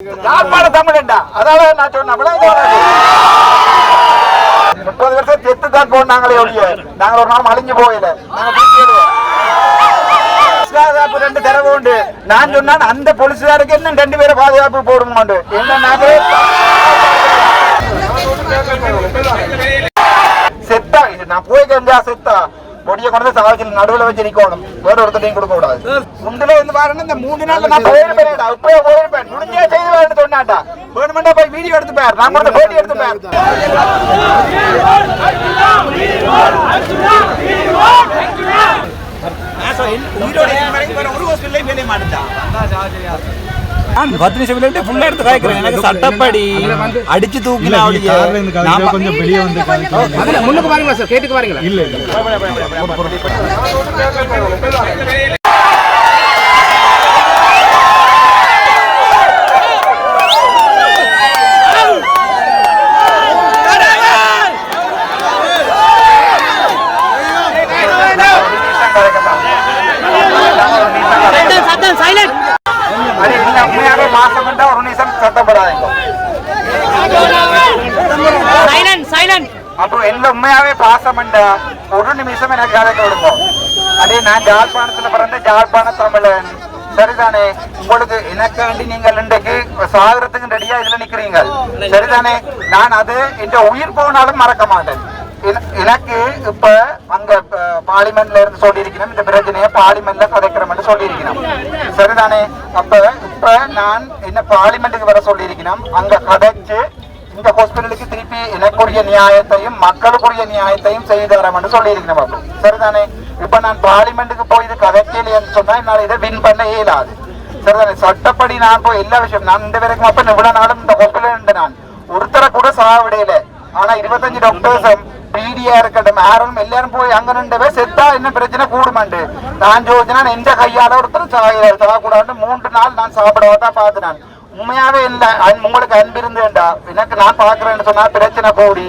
யாழ்ப்பாண தமிழண்டா? அதாவது நான் சொன்ன முப்பது வருஷம் செத்து தான் போனாங்களே ஒழிய. நாங்க ஒரு நாள் அழிஞ்சு போயில பாதுகாப்பு ரெண்டு தரவு உண்டு. நான் சொன்னான் அந்த போலீஸ்காருக்கு இன்னும் ரெண்டு பேரும் பாதுகாப்பு போடுங்க என்ன செத்தா. நான் போய் கஞ்சா செத்தா. பொடிய கொண்டு சாவத்தில் நடுவுல வச்சு நிக்கணும். வேற ஒருத்தரையும் கொடுக்க கூடாது. முந்தில இருந்து பாருங்க இந்த மூணு நாள்ல நான் போயிருப்பேன் இப்பவே போயிருப்பேன் முடிஞ்சே செய்து வேணும் சொன்னாட்டா. வேணுமெண்டா போய் வீடியோ எடுத்து பாரு. நான் கூட போட்டி எடுத்து பாரு. பத்து நிமிஷம் விளையாட்டு ஃபுல்லா எடுத்து காய்க்கிறேன் எனக்கு சட்டப்படி அடிச்சு இருந்து கதைக்க கொஞ்சம் வெளியே வந்து அதுல முன்னுக்கு பாருங்களா சார் கேட்டுக்கு பாருங்களா இல்ல இல்ல உண்மையாவே மாசம் கொண்டா ஒரு நிமிஷம் சத்தப்படாதீங்க அப்போ என்ன உண்மையாவே பாசமண்டா ஒரு நிமிஷம் எனக்கு கதைக்க விடுங்க அதே நான் ஜாழ்ப்பாணத்துல பிறந்த ஜாழ்ப்பாண தமிழன் சரிதானே உங்களுக்கு எனக்கு வேண்டி நீங்கள் இன்றைக்கு சாகரத்துக்கு ரெடியா இதுல நிக்கிறீங்க சரிதானே நான் அது என்ற உயிர் போனாலும் மறக்க மாட்டேன் எனக்கு இப்ப அங்க பார்லிமெண்ட்ல இருந்து சொல்லியிருக்கணும். இந்த பிரச்சனையை பார்லிமெண்ட்ல கதைக்கிறோம்னு சொல்லியிருக்கணும். சரிதானே? அப்ப இப்ப நான் என்ன பார்லிமெண்ட்டுக்கு வர சொல்லியிருக்கணும். அங்க கதைச்சு இந்த ஹாஸ்பிட்டலுக்கு திருப்பி எனக்குரிய நியாயத்தையும் மக்களுக்குரிய நியாயத்தையும் செய்து தரேன் சொல்லியிருக்கணும் அப்போ. சரிதானே? இப்ப நான் பார்லிமெண்ட்டுக்கு போய் இது கதைக்கலைன்னு சொன்னா என்னால இதை வின் பண்ண இயலாது. சரிதானே? சட்டப்படி நான் போய் எல்லா விஷயம் நான் இந்த வரைக்கும் அப்ப இவ்வளவு நாளும் இந்த ஹாஸ்பிட்டல் நான். ஒருத்தரை கூட சாவிடையில. ஆனா இருபத்தஞ்சு டாக்டர்ஸ் பிடியா இருக்கட்டும் யாரும் எல்லாரும் போய் அங்கே நின்றவே செத்தா என்ன பிரச்சனை கூடுமாண்டு? நான் ஜோதினா எந்த கையால ஒருத்தர் சாகிறார் சாகக்கூடாது மூன்று நாள் நான் சாப்பிடவா தான் பார்த்து உண்மையாவே இல்ல. அன்- உங்களுக்கு அன்பு இருந்தேன்டா எனக்கு நான் பாக்குறேன்னு சொன்னா பிரச்சனை கூடி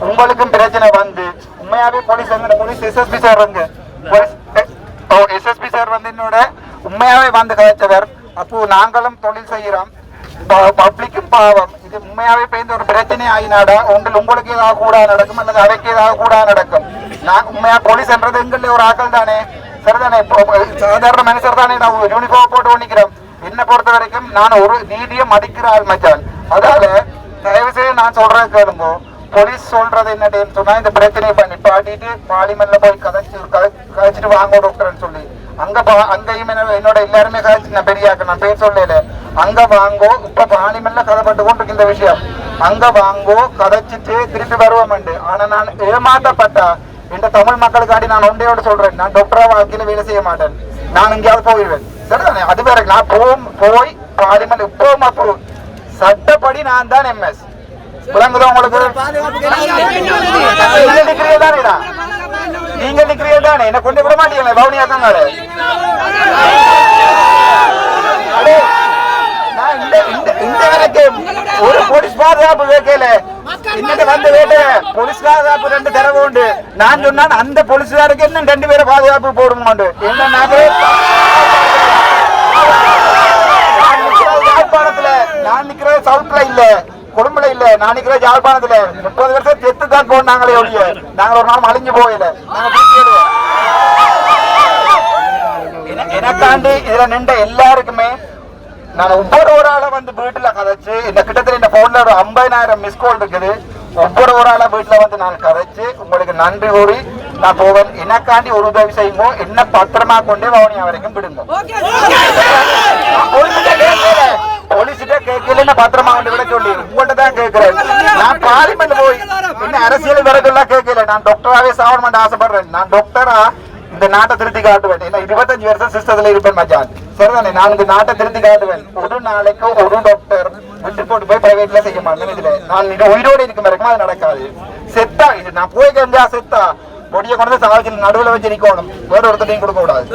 உங்களுக்கும் பிரச்சனை வந்து. உண்மையாவே போலீஸ் வந்து. போலீஸ் எஸ்எஸ்பி சார் வந்து எஸ்எஸ்பி சார் வந்து என்னோட உண்மையாவே வந்து கதைச்சவர் அப்போ நாங்களும் தொழில் செய்கிறோம் பப்ளிக்கும் பாவம் இது உண்மையாவே பேர்ந்து ஒரு பிரச்சனை ஆயினாடா உங்கள் உங்களுக்கு ஏதாவது கூட நடக்கும் அல்லது அவைக்கு ஏதாவது கூட நடக்கும் நான் உண்மையா போலீஸ் என்றது எங்கள்ல ஒரு ஆக்கள் தானே சரிதானே இப்போ சாதாரண மனுஷர் தானே நான் யூனிஃபார்ம் போட்டு ஒண்ணிக்கிறோம் என்னை பொறுத்த வரைக்கும் நான் ஒரு நீதியை மதிக்கிற ஆள் மச்சான் அதால தயவு செய்து நான் சொல்றேன் கேளுங்கோ போலீஸ் சொல்றது என்னன்னு சொன்னா இந்த பிரச்சனையை பண்ணி பாட்டிட்டு பார்லிமெண்ட்ல போய் கதைச்சு கதைச்சிட்டு வாங்க டாக்டர்னு சொல்லி அங்க பா- அங்கேயும் என்ன- என்னோட எல்லாருமே கதைச்சு நான் பெரியாக்க நான் பேர் சொல்லல அங்க வாங்கோ இப்ப பார்லிமெண்ட்ல கதைப்பட்டு கொண்டு இந்த விஷயம். அங்க வாங்கோ கதைச்சிட்டு திருப்பி வருவோம் ஆனா நான் ஏமாற்றப்பட்ட இந்த தமிழ் மக்களுக்காண்டி நான் ஒன்றையோட சொல்றேன். நான் டாக்டரா வாழ்க்கையில வேலை செய்ய மாட்டேன். நான் எங்கேயாவது போயிடுவேன். சரிதானே? அது வேற நான் போம் போய் பார்லிமெண்ட் இப்போ அப்போ சட்டப்படி நான் தான் எம்எஸ் விளங்குதா உங்களுக்கு? நீங்க நிக்கிறீங்க தானேடா நீங்க நிக்கிறீங்க தானே? என்ன கொண்டு விட மாட்டீங்களே பவுனியா தங்காடு அடே, இந்த இந்த இந்த வரைக்கும் ஒரு போலீஸ் பாதுகாப்பு வைக்கல இன்னைக்கு வந்து வேட்ட போலீஸ் பாதுகாப்பு ரெண்டு தரவு உண்டு. நான் சொன்னான் அந்த போலீஸ்காருக்கு இன்னும் ரெண்டு பேரை பாதுகாப்பு போடுங்க என்ன நாங்களே நான் யாழ்ப்பாணத்துல. நான் நிக்கிறது சவுத்ல இல்ல குடும்பல இல்ல. நான் நிக்கிறது யாழ்ப்பாணத்துல. முப்பது வருஷம் செத்து தான் போனாங்களே ஒழிய. நாங்க ஒரு நாள் அழிஞ்சு போயில நாங்க எனக்காண்டி இதுல நின்ற எல்லாருக்குமே நான் ஒவ்வொரு ஒரு ஆளை வந்து வீட்டுல கதைச்சு இந்த கிட்டத்தட்ட இந்த போன்ல ஒரு ஐம்பதாயிரம் மிஸ் கால் இருக்குது. ஒவ்வொரு ஒரு ஆளை வீட்டுல வந்து நான் கதைச்சு உங்களுக்கு நன்றி கூறி நான் போவேன். எனக்காண்டி ஒரு உதவி செய்யுங்க. என்ன பத்திரமா கொண்டே வவுனியா வரைக்கும் விடுங்க. போலீஸ்கிட்ட கேட்கல. நான் பத்திரமா கொண்டு விட சொல்லி. உங்கள்ட்ட தான் கேட்கிறேன். நான் பார்லிமெண்ட் போய் என்ன அரசியல் விறகுலாம் கேட்கல. நான் டாக்டராவே சாவணும் ஆசைப்படுறேன். நான் டாக்டரா இந்த நாட்டை திருத்தி காட்டுவேன். ஏன்னா இருபத்தஞ்சு வருஷம் சிஸ்டத்துல இருப்பேன் மச்சான். சரிதானே? நான் இந்த நாட்டை திருத்தி காட்டுவேன். ஒரு நாளைக்கு ஒரு டாக்டர் விட்டு போட்டு போய் பிரைவேட்ல செய்ய மாட்டேன். இதுல நான் இது உயிரோடு இருக்கும் வரைக்கும் அது நடக்காது. செத்தா இது. நான் போய் கஞ்சா செத்தா பொடியை கொண்டு வந்து சாவத்தில் நடுவுல வச்சு நிக்கணும். வேற ஒருத்தரையும் கொடுக்க கூடாது?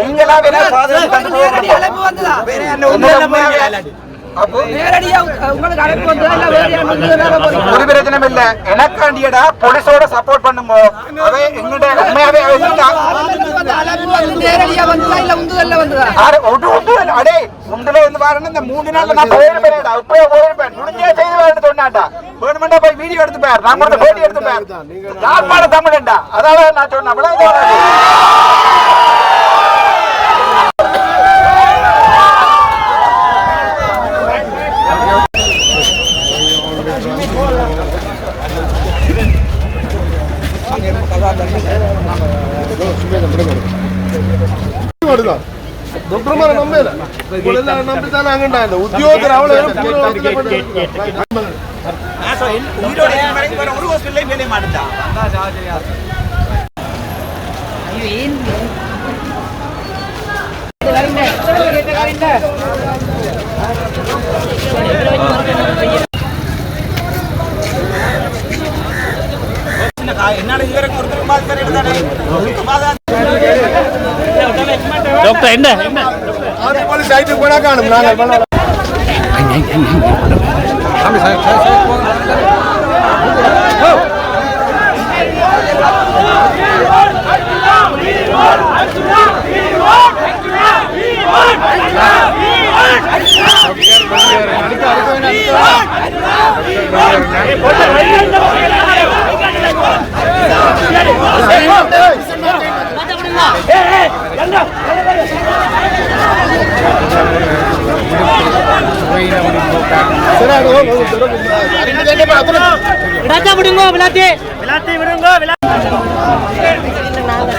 நீங்களா வேற ஒரு பிரச்சனையும் இல்ல. எனக்காண்டியடா போலீஸோட சப்போர்ட் பண்ணுங்க. அவை எங்கிட்ட உண்மையாவே வந்து அடே உண்டுல இருந்து பாருங்க இந்த மூணு நாள்ல நான் போயிருப்பேன்டா இப்பவே போயிருப்பேன் முடிஞ்சே செய்து வேணும்னு சொன்னாட்டா வேணுமெண்டா போய் வீடியோ எடுத்து பாரு. நான் கூட போட்டி எடுத்து பாரு. யாழ்ப்பாண தமிழன்டா அதாவது நான் சொன்னேன். அவ்வளவு டாக்டர்மாரை நம்பல. உங்களெல்லாம் நம்பித்தானே அங்கண்டாங்க உத்தியோகர் அவ்வளவு உயிரோட வரைக்கும் ஒரு ஹாஸ்பிட்டலையும் வேலைய மாட்டேன் என்னால இதுவரைக்கும் ஒருத்தர் பாதிப்பு தானே என்ன என்ன போலீஸ் ஆயிட்டு போனா காணும் நாங்கள்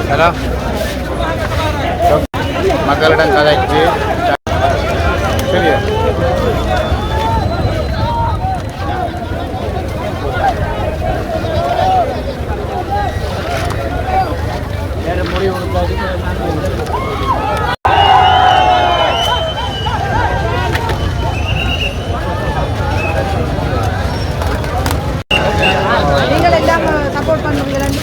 பண்ணலாம் மக்களிடம் கதைச்சு சரியா நீங்கள் எல்லாம் சப்போர்ட் பண்ணுவீங்களான்னு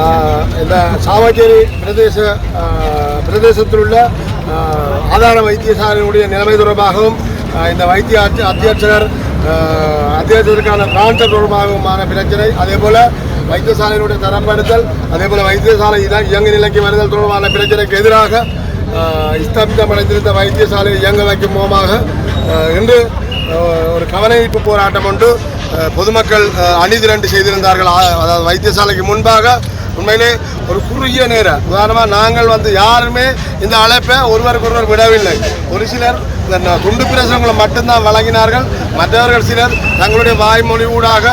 ஆஹ் இந்த சாவச்சேரி பிரதேச பிரதேசத்திலுள்ள பிரதேசத்தில் உள்ள ஆதார வைத்தியசாலையினுடைய நிலைமை தொடர்பாகவும் இந்த வைத்திய அத்தியட்சகர் ஆஹ் அத்தியட்சகருக்கான தொடர்பாகவுமான பிரச்சனை அதே போல் வைத்தியசாலையினுடைய தரப்படுத்தல் அதே போல் வைத்தியசாலை இத- இயங்கு நிலைக்கு வருதல் தொடர்பான பிரச்சனைக்கு எதிராக ஆஹ் ஸ்தம்பிதமடைந்திருந்த வைத்தியசாலை இயங்க வைக்கும் மூலமாக இன்று ஒரு கவனஈர்ப்பு போராட்டம் ஒன்று பொதுமக்கள் அணிதிரண்டு செய்திருந்தார்கள். அதாவது வைத்தியசாலைக்கு முன்பாக உண்மையிலே ஒரு குறுகிய நேரம். உதாரணமாக நாங்கள் வந்து யாருமே இந்த அழைப்பை ஒருவருக்கு ஒருவர் விடவில்லை. ஒரு சிலர் இந்த குண்டு துண்டு மட்டும்தான் வழங்கினார்கள். மற்றவர்கள் சிலர் தங்களுடைய வாய்மொழி ஊடாக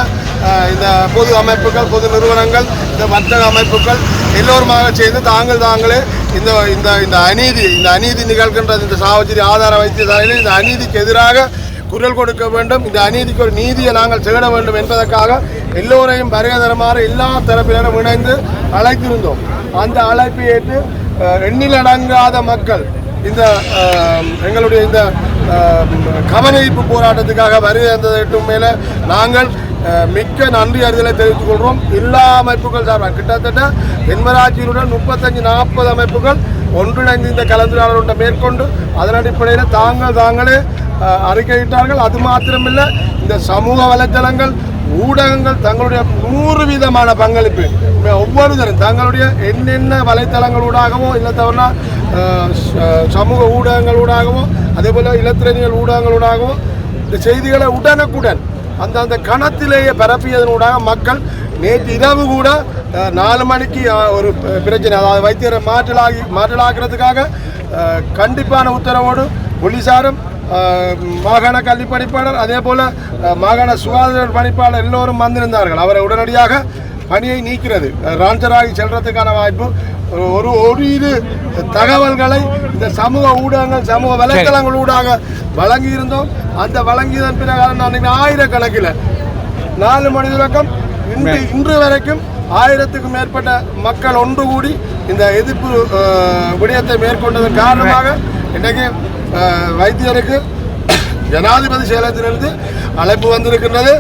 இந்த பொது அமைப்புகள் பொது நிறுவனங்கள் இந்த வர்த்தக அமைப்புகள் எல்லோருமாக சேர்ந்து தாங்கள் தாங்களே இந்த இந்த இந்த அநீதி இந்த அநீதி நிகழ்கின்ற இந்த சாவச்சேரி ஆதார வைத்தியசாலையில் இந்த அநீதிக்கு எதிராக குரல் கொடுக்க வேண்டும். இந்த அநீதிக்கு ஒரு நீதியை நாங்கள் தேட வேண்டும் என்பதற்காக எல்லோரையும் வருகை தருமாறு எல்லா தரப்பினரும் இணைந்து அழைத்திருந்தோம். அந்த அழைப்பை ஏற்று எண்ணிலடங்காத மக்கள் இந்த எங்களுடைய இந்த கவனிப்பு போராட்டத்துக்காக வருகை தந்ததற்கும் மேலே நாங்கள் மிக்க நன்றி அறிதலை தெரிவித்துக் கொள்கிறோம். எல்லா அமைப்புகள் சார்பாக கிட்டத்தட்ட தென்மராட்சியினுடன் முப்பத்தஞ்சு நாற்பது அமைப்புகள் ஒன்றிணைந்து இந்த கலந்துரையாடலுடன் மேற்கொண்டு அதன் அடிப்படையில் தாங்கள் தாங்களே அறிக்கையிட்டார்கள் அது மாத்திரமில்லை இந்த சமூக வலைத்தளங்கள் ஊடகங்கள் தங்களுடைய நூறு விதமான பங்களிப்பு. ஒவ்வொருத்தரும் தங்களுடைய என்னென்ன வலைத்தளங்களூடாகவோ இல்லை தவிர சமூக ஊடகங்களூடாகவோ அதே போல் இலத்திரனியல் ஊடகங்களூடாகவோ இந்த செய்திகளை உடனுக்குடன் அந்த அந்த கணத்திலேயே பரப்பியதனூடாக மக்கள் நேற்று இரவு கூட நாலு மணிக்கு ஒரு பிரச்சனை அதாவது வைத்தியரை மாற்றலாகி மாற்றலாக்கிறதுக்காக கண்டிப்பான உத்தரவோடு போலீஸாரும் மாகாண கல்வி பணிப்பாளர் அதே போல் மாகாண சுகாதார பணிப்பாளர் எல்லோரும் வந்திருந்தார்கள். அவரை உடனடியாக பணியை நீக்கிறது. ராஞ்சராகி செல்றதுக்கான வாய்ப்பு ஒரு- ஒரு இரு தகவல்களை இந்த சமூக ஊடகங்கள் சமூக வலைத்தளங்கள் ஊடாக வழங்கி இருந்தோம் அந்த வழங்கியதன் பிறகு அன்னைக்கு ஆயிரக்கணக்கில் நாலு மணி தொடக்கம் இன்று இன்று வரைக்கும் ஆயிரத்துக்கும் மேற்பட்ட மக்கள் ஒன்று கூடி இந்த எதிர்ப்பு விடயத்தை மேற்கொண்டதன் காரணமாக இன்றைக்கு வைத்தியருக்கு ஜனாதிபதி செயலகத்திலிருந்து அழைப்பு வந்திருக்கின்றது.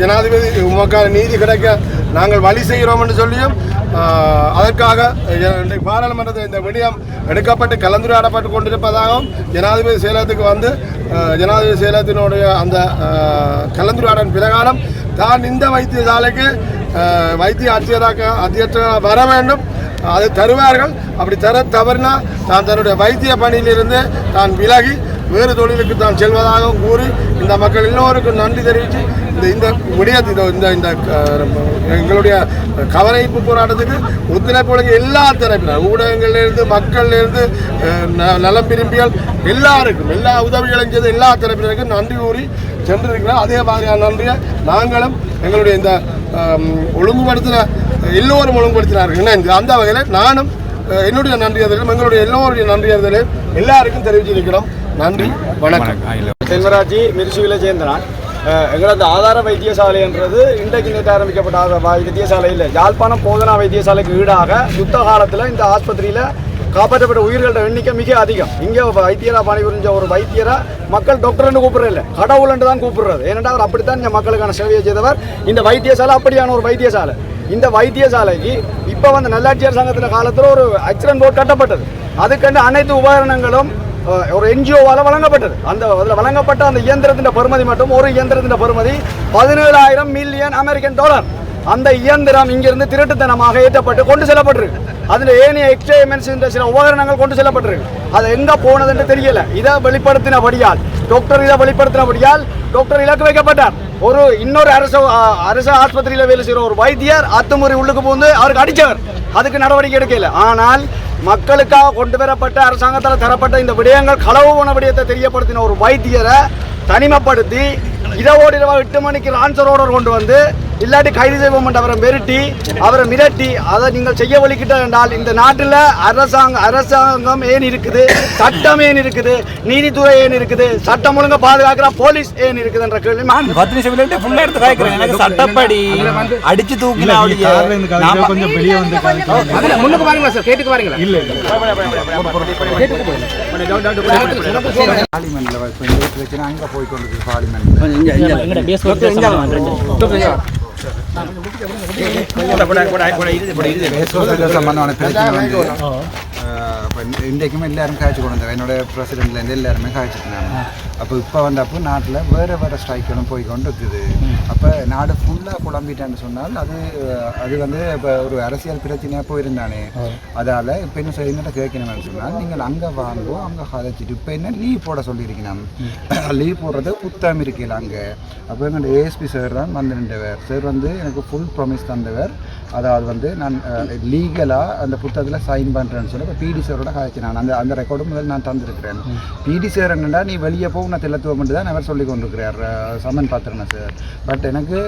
ஜனாதிபதி உமக்கான நீதி கிடைக்க நாங்கள் வழி செய்கிறோம் என்று சொல்லியும் அதற்காக இன்றைக்கு பாராளுமன்றத்தில் இந்த விடயம் எடுக்கப்பட்டு கலந்துரையாடப்பட்டு கொண்டிருப்பதாகவும் ஜனாதிபதி செயலகத்துக்கு வந்து ஜனாதிபதி செயலகத்தினுடைய அந்த கலந்துரையாடல் பிரகாரம் தான் இந்த வைத்தியசாலைக்கு வைத்திய அத்தியராக அத்தியட்சராக வர வேண்டும். அதை தருவார்கள். அப்படி தர தவறினா தான் தன்னுடைய வைத்திய பணியிலிருந்து தான் விலகி வேறு தொழிலுக்கு தான் செல்வதாகவும் கூறி இந்த மக்கள் எல்லோருக்கும் நன்றி தெரிவித்து இந்த இந்த முடியாது இந்த இந்த இந்த எங்களுடைய கவலைப்பு போராட்டத்துக்கு ஒத்துழைப்பு வழங்கிய எல்லா தரப்பினர் ஊடகங்களிலிருந்து மக்களிலிருந்து ந- நலம் விரும்பியால் எல்லாருக்கும் எல்லா உதவிகளையும் செய்த எல்லா தரப்பினருக்கும் நன்றி கூறி சென்றிருக்கிறோம் அதே மாதிரியான நன்றியை நாங்களும் எங்களுடைய இந்த ஒழுங்குபடுத்தின எல்லோரும் ஒழுங்குபடுத்தினார்கள். இணைந்து அந்த வகையில் நானும் என்னுடைய நன்றியதையும் எங்களுடைய எல்லோருடைய நன்றியதையும் எல்லாருக்கும் தெரிவிச்சிருக்கிறோம். நன்றி வணக்கம். செல்வராஜி மிருசுவில சேர்ந்தனான் அஹ் எங்களது ஆதார வைத்தியசாலைன்றது இன்றைக்கு நேற்று ஆரம்பிக்கப்பட்ட வைத்தியசாலை இல்லை. யாழ்ப்பாணம் போதனா வைத்தியசாலைக்கு ஈடாக யுத்த காலத்தில் இந்த ஆஸ்பத்திரியில் காப்பாற்றப்பட்ட உயிர்களோட எண்ணிக்கை மிக அதிகம். இங்கே வைத்தியரா பணிபுரிஞ்ச ஒரு வைத்தியராக மக்கள் டாக்டர்னு கூப்பிடுறது இல்லை கடவுள்னு தான் கூப்பிடுறது ஏனென்றால் அவர் அப்படித்தான் இந்த மக்களுக்கான சேவையை செய்தவர். இந்த வைத்தியசாலை அப்படியான ஒரு வைத்தியசாலை. இந்த வைத்தியசாலைக்கு இப்போ வந்து நல்லாட்சியர் சங்கத்தின் காலத்தில் ஒரு அக்சிடென்ட் போர்டு கட்டப்பட்டது. அதுக்கண்டு அனைத்து உபகரணங்களும் ஒரு என்ஜிஓவால் வழங்கப்பட்டது. அந்த அதில் வழங்கப்பட்ட அந்த இயந்திரத்தின் பெறுமதி மட்டும் ஒரு இயந்திரத்தின் பெறுமதி பதினேழாயிரம் மில்லியன் அமெரிக்கன் டாலர் அந்த இயந்திரம் இங்கிருந்து திருட்டுத்தனமாக ஏற்றப்பட்டு கொண்டு செல்லப்பட்டிருக்கு. அதில் ஏனைய எக்ஸ்ட்ரா இந்த சில உபகரணங்கள் கொண்டு செல்லப்பட்டிருக்கு. அது எங்கே போனதுன்னு தெரியல. இதை வெளிப்படுத்தினபடியால் டாக்டர் இதை வெளிப்படுத்தினபடியால் டாக்டர் இலக்கு வைக்கப்பட்டார். ஒரு இன்னொரு அரசு அரசு ஆஸ்பத்திரியில் வேலை செய்கிற ஒரு வைத்தியர் அத்துமுறை உள்ளுக்கு போந்து அவருக்கு அடித்தவர். அதுக்கு நடவடிக்கை எடுக்கல. ஆனால் மக்களுக்காக கொண்டு வரப்பட்ட அரசாங்கத்தால் தரப்பட்ட இந்த விடயங்கள் களவு போன விடயத்தை தெரியப்படுத்தின ஒரு வைத்தியரை தனிமைப்படுத்தி இரவோடு இரவா எட்டு மணிக்கு ஆன்சர் ஆர்டர் கொண்டு வந்து இல்லாட்டி கைது செய்வோம் என்று அவரை மிரட்டி அவரை மிரட்டி அதை நீங்கள் செய்ய வலிக்கிட்ட என்றால் இந்த நாட்டில் அரசாங்க அரசாங்கம் ஏன் இருக்குது சட்டம் ஏன் இருக்குது நீதித்துறை ஏன் இருக்குது சட்டம் ஒழுங்கா பாதுகாக்கிற போலீஸ் ஏன் இருக்குது என்ற கேள்வி நான் பத்து நிமிஷம் விளையாட்டு ஃபுல்லா எடுத்து காய்க்கிறேன் எனக்கு சட்டப்படி அடிச்சு தூக்கினா கொஞ்சம் வெளியே வந்து முன்னுக்கு பாருங்களா சார் கேட்டுக்கு பாருங்களா இல்ல இல்ல பார்லிமெண்ட்ல இப்போ இந்த பிரச்சனை அங்கே போய் கொண்டிருக்கு பார்லிமெண்ட் சம்பந்தமான பிரச்சனை வந்து இன்றைக்கும் எல்லாரும் காய்ச்சி கொண்டு வந்தாங்க. என்னோட பிரசிடென்ட்லேருந்து எல்லாருமே காய்ச்சிருந்தாங்க அப்போ இப்போ வந்தப்போ நாட்டில் வேறு வேறு ஸ்ட்ரைக்களும் போய் கொண்டு இருக்குது அப்போ நாடு ஃபுல்லாக குழம்பிட்டேன்னு சொன்னால் அது அது வந்து இப்போ ஒரு அரசியல் பிரச்சனையாக போயிருந்தானே. அதால் இப்போ என்ன செய்ய என்னட்ட கேட்கணும்னு சொன்னால் நீங்கள் அங்கே வாங்கோ அங்கே கதைச்சிட்டு இப்போ என்ன லீவ் போட சொல்லியிருக்கணும். லீவ் போடுறது புத்தம் இருக்கையில் அங்கே. அப்போ எங்கள் ஏஎஸ்பி சார் தான் வந்து நின்றவர் சார் வந்து எனக்கு ஃபுல் ப்ராமிஸ் தந்தவர். அதாவது வந்து நான் லீகலாக அந்த புத்தகத்தில் சைன் பண்ணுறேன்னு சொல்லி இப்போ பிடி சாரோட காய்ச்சி நான் அந்த அந்த ரெக்கார்டும் முதல் நான் தந்திருக்கிறேன். பிடி சார் என்னடா நீ வெளியே போக நான் தெல்லத்துவம் தான் அவர் சொல்லி கொண்டிருக்கிறார் சமன் பாத்திரனா சார் பட் எனக்கு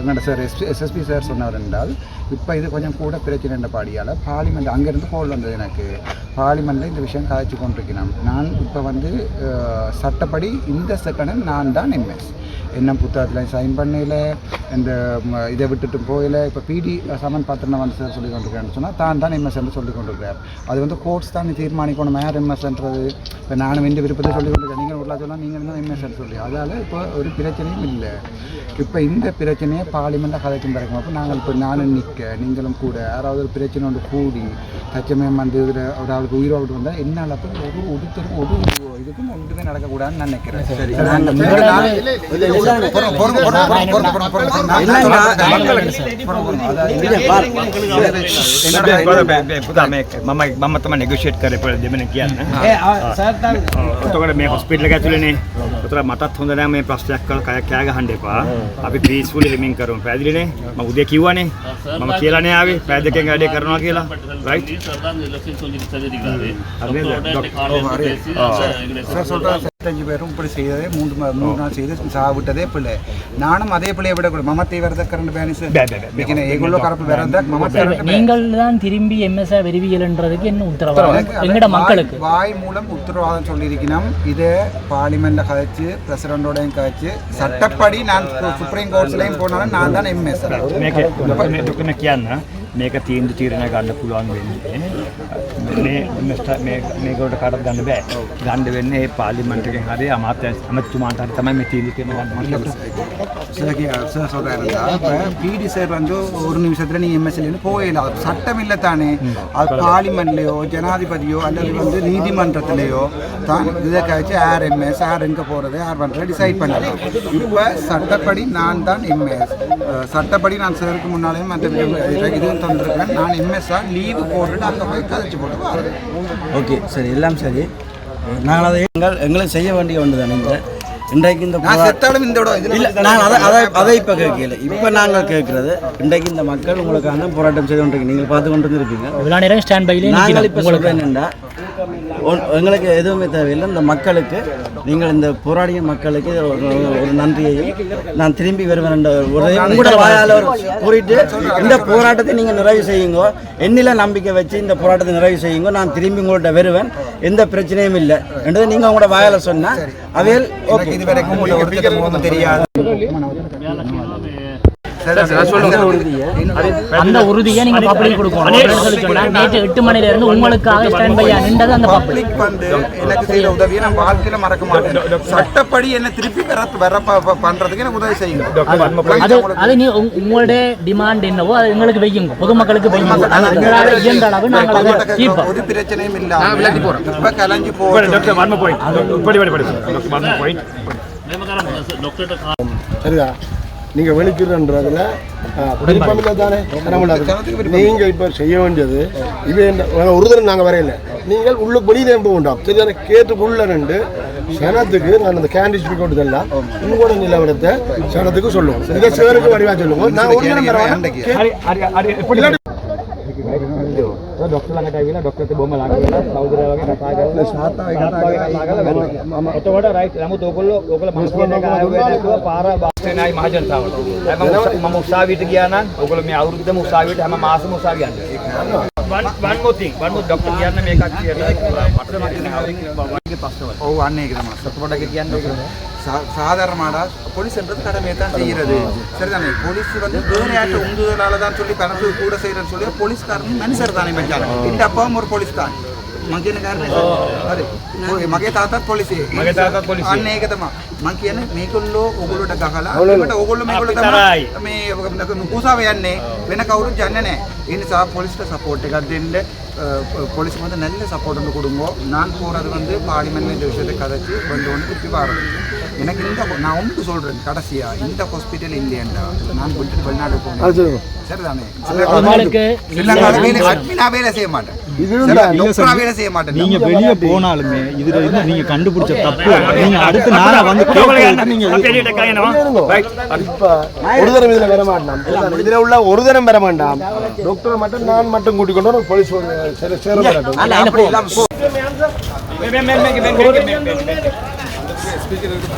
என்னோட சார் எஸ்பி எஸ்எஸ்பி சார் சொன்னவர் என்றால் இப்போ இது கொஞ்சம் கூட பிரச்சனை என்ற பாடியால் பார்லிமெண்ட் அங்கேருந்து கோல் வந்தது எனக்கு. பார்லிமெண்ட்டில் இந்த விஷயம் காய்ச்சி கொண்டிருக்கிறேன். நான் இப்போ வந்து சட்டப்படி இந்த செகண்ட் நான் தான் எம்எஸ் என்ன புத்தகத்தில் சைன் பண்ணல இந்த இதை விட்டுட்டு போயில இப்போ பிடி சமன் பாத்திரம் வந்து சார் சொல்லி கொண்டிருக்கிறேன்னு சொன்னால் தான் தான் எம்எஸ் என்று சொல்லி கொண்டிருக்கிறார் அது வந்து கோர்ட்ஸ் தான் தீர்மானிக்கணும் யார் எம்எஸ்ன்றது இப்போ நானும் இந்த விருப்பத்தை சொல்லி கொண்டிருக்கேன் நீங்கள் உள்ள சொல்லலாம் நீங்கள் தான் எம்எஸ் சொல்லி. அதால் இப்போ ஒரு பிரச்சனையும் இல்லை. இப்போ இந்த பிரச்சனையை பார்லிமெண்ட்டில் கதைக்கும் பிறக்கும் அப்போ நாங்கள் இப்போ நானும் நிற்க நீங்களும் கூட யாராவது ஒரு பிரச்சனை ஒன்று கூடி தச்சமயம் வந்து இதில் ஒரு ஆளுக்கு உயிரோடு வந்தால் என்னால் அப்போ ஒரு ஒருத்தரும் ஒரு இதுக்கும் ஒன்றுமே நடக்கக்கூடாதுன்னு நான் நினைக்கிறேன். ಮಮ್ಮ ತಮ್ಮ ನೆಗೋಷಿಯೇಟ್ ಕರೆ ಪಡೆದೆ ಮನೆ ಕಿಯಾ ತಗೊಂಡೆ ಮೇ ಹಾಸ್ಪಿಟಲ್ ಗೆ ಚುಲೇನೆ ಉತ್ತರ ಮತ ತೊಂದರೆ ಮೇ ಪ್ಲಾಸ್ಟಿಕ್ ಕಲ್ ಕಾಯ ಕ್ಯಾಗ ಹಂಡೆ ಪಾ ಅಭಿ पीसफुल रिमिंग करो पैदल ने मैं उदय क्यों आने मैं अकेला नहीं आवे पैदल के गाड़ी करना अकेला राइट हमने डॉक्टर அஞ்சு பேரும் இப்படி செய்ததே மூன்று மூணு நாள் செய்து சாப்பிட்டதே பிள்ளை நானும் அதே பிள்ளையை விடக்கூடாது மமத்தை வரத கரண்ட் பேனிஸ் கரப்பு வரத மமத்தை நீங்கள் தான் திரும்பி எம்எஸ்ஆ வெறிவியல்ன்றதுக்கு என்ன உத்தரவாதம் எங்கட மக்களுக்கு வாய் மூலம் உத்தரவாதம் சொல்லியிருக்கணும் இதை பார்லிமெண்ட்ல கழிச்சு பிரசிடண்டோடையும் கழிச்சு சட்டப்படி நான் சுப்ரீம் கோர்ட்ஸ்லையும் போனாலும் நான் தான் எம்எஸ்ஆர் මේක දුකන කියන්න මේක තීන්දුව තීරණය ගන්න පුළුවන් වෙන්නේ මේ මෙස්ට- මේ මේකට කාටත් ගන්න බෑ ගන්න වෙන්නේ ඒ පාර්ලිමේන්තු එකෙන් හරි අමාත්‍ය අමතුමාට හරි තමයි මේ තීන්දුව තීරණය ගන්න சார் சார் சொல்கிறாரு இப்போ பிடி சார் வந்து ஒரு நிமிஷத்தில் நீங்கள் எம்எஸ்எல்னு போயிடலாம் அது சட்டம் இல்லை தானே அது பார்லிமெண்ட்லேயோ ஜனாதிபதியோ அல்லது வந்து நீதிமன்றத்திலேயோ தான் இதை கழிச்சு யார் எம்எஸ் யார் எங்கே போகிறது யார் பண்ணுறது டிசைட் பண்ணலாம் இப்போ சட்டப்படி நான் தான் எம்எஸ் சட்டப்படி நான் சாருக்கு முன்னாலேயும் மற்ற தந்திருக்கேன் நான் எம்எஸ்ஸாக லீவு போட்டுட்டு அங்கே போய் கதைச்சு போட்டு வரேன் ஓகே சரி எல்லாம் சரி. நாங்கள் அதை எங்கள் எங்களை செய்ய வேண்டிய ஒன்று தானே இன்றைக்கு இந்த செத்தாலும் இந்த இல்ல நான் அதை அதை அதை இப்போ கேட்கல. இப்போ நாங்கள் கேட்குறது இன்றைக்கு இந்த மக்கள் உங்களுக்கான போராட்டம் செய்து கொண்டிருக்கீங்க நீங்கள் பார்த்து கொண்டு பையிலே நாங்கள் இப்போ உங்களுக்கு சொல்கிறேன் என்னென்னா எங்களுக்கு எதுவுமே தேவையில்லை. இந்த மக்களுக்கு நீங்கள் இந்த போராடிய மக்களுக்கு ஒரு நன்றியையும் நான் திரும்பி வருவேன் என்ற ஒரு உங்களோட வாயால் கூறிட்டு இந்த போராட்டத்தை நீங்கள் நிறைவு செய்யுங்க. என்னில நம்பிக்கை வச்சு இந்த போராட்டத்தை நிறைவு செய்யுங்க. நான் திரும்பி உங்கள்கிட்ட வருவேன். எந்த பிரச்சனையும் இல்லை. என்றதை நீங்கள் உங்களோட வாயால் சொன்னால் அவையில் ஓகே இது வரைக்கும் தெரியாது. அந்த உறுதியை. நீங்க பப்ளிக் கொடுக்கணும். நேற்று எட்டு மணில இருந்து உங்களுக்காக ஸ்டாண்ட் பையா நின்றது அந்த பப்ளிக் வந்து எனக்கு செய்த உதவியை நான் வாழ்க்கையில மறக்க மாட்டேன். சட்டப்படி என்ன திருப்பி வர வர பண்றதுக்கு எனக்கு உதவி செய்யுங்க. அது அது நீ உங்க- உங்களுடைய டிமாண்ட் என்னவோ அது எங்களுக்கு வையுங்க. பொதுமக்களுக்கு வையுங்க. எங்களால இயன்ற அளவு நாங்கள் அதை ஒரு பிரச்சனையும் இல்லாம இப்ப கலைஞ்சு போகும் டாக்டர் ஒன் பாயிண்ட் படி படி படி டாக்டர் ஒன் பாயிண்ட் சரிதா? நீங்க வெளிக்கிறன்றதுல விருப்பம் தானே? தர முடியாது நீங்க இப்ப செய்ய வேண்டியது இது என்ன ஒரு தடவை நாங்க வரையில. நீங்கள் உள்ள வெளியில உண்டாம் வேண்டாம். சரிதானே? கேட்டுக்குள்ள நின்று சனத்துக்கு நான் அந்த கேண்டிஸ் கொண்டு தரலாம் உங்களோட நிலவரத்தை சனத்துக்கு சொல்லுவோம். இதை சேருக்கு வடிவா சொல்லுவோம். நான் ஒரு ડોක්ටර ළඟට ආවිලා ડોક્ટරත් බොහොම ළඟ වෙලා සහෝදරයා වගේ කතා කරලා සාත්තා වගේ කතා කරලා මම එතකොට රයිට් නමුත් ඕගොල්ලෝ ඕගොල්ලෝ මස් කියන එක ආවේ නැතුව පාර බාස්ටේනයි මහජනතාවට. මම උසාවියට ගියා නම් ඕගොල්ලෝ මේ අවුරුද්දම උසාවියට හැම මාසෙම උසාවිය යනවා one, police more thing. One more doctor கடமையை தான் செய்கிறது சரிதானே போலீஸ் வந்து வேறையாட்ட உந்துதலால தான் சொல்லி கணக்கு கூட செய்யறேன்னு சொல்லி போலீஸ்காரன் மனுஷர் தானே மச்சான் இந்த அப்பாவும் ஒரு போலீஸ் தான் මං කියන කාරණේ හරි. ඔය මගේ තාත්තත් පොලිසියේ. මගේ තාත්තත් පොලිසියේ. අන්න ඒක තමයි. මං කියන්නේ මේගොල්ලෝ ඕගොල්ලෝට ගහලා ඒකට ඕගොල්ලෝ මේගොල්ලෝ තමයි මේ මුකුසාව යන්නේ වෙන කවුරුත් යන්නේ නැහැ. ඒ නිසා පොලිස්ට සපෝට් එකක් දෙන්න පොලිස් මත நல்ல சப்போர்ட் வந்து கொடுங்க நான் போகிறது வந்து பார்லிமெண்ட் விஷயத்தை கதைச்சு கொஞ்சம் ஒன்று திருப்பி பாருங்க எனக்கு இந்த நான் ஒன்று சொல்றேன் கடைசியா. இந்த ஹாஸ்பிட்டல் இல்லையண்டா நான் விட்டுட்டு வெளிநாடு. சரிதானே? ஸ்ரீலங்காவில் வேலை அட்மினா வேலை செய்ய மாட்டேன். வேலை செய்ய மாட்டேன். நீங்க வெளியே போனாலுமே இதுல இருந்து நீங்க கண்டுபிடிச்ச தப்பு. நீங்க அடுத்து நாளா வந்து ஒரு தரம் இதுல வர மாட்டான் இதுல உள்ள ஒரு தரம் வர வேண்டாம் டாக்டர் மட்டும் நான் மட்டும் கூட்டிக் கொண்டு போலீஸ் சேர சேர ついてるけど。